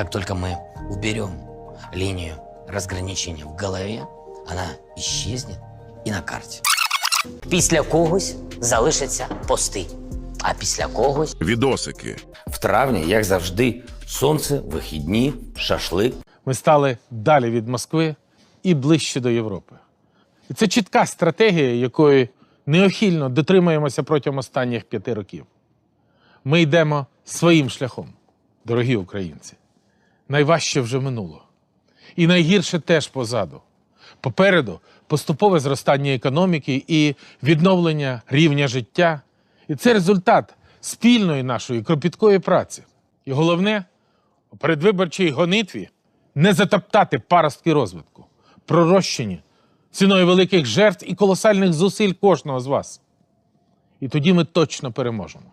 как только мы уберем линию разграничения в голове, она исчезнет и на карте. Після когось залишаться пости, а після когось Відосики. В травні, як завжди, сонце, вихідні, шашлик. Ми стали далі від Москви і ближче до Європи. І це чітка стратегія, якої неохильно дотримуємося протягом останніх п'яти років. Ми йдемо своїм шляхом, дорогі українці. Найважче вже минуло. І найгірше теж позаду. Попереду поступове зростання економіки і відновлення рівня життя. І це результат спільної нашої кропіткої праці. І головне, у передвиборчій гонитві не затоптати паростки розвитку, пророщені ціною великих жертв і колосальних зусиль кожного з вас. І тоді ми точно переможемо.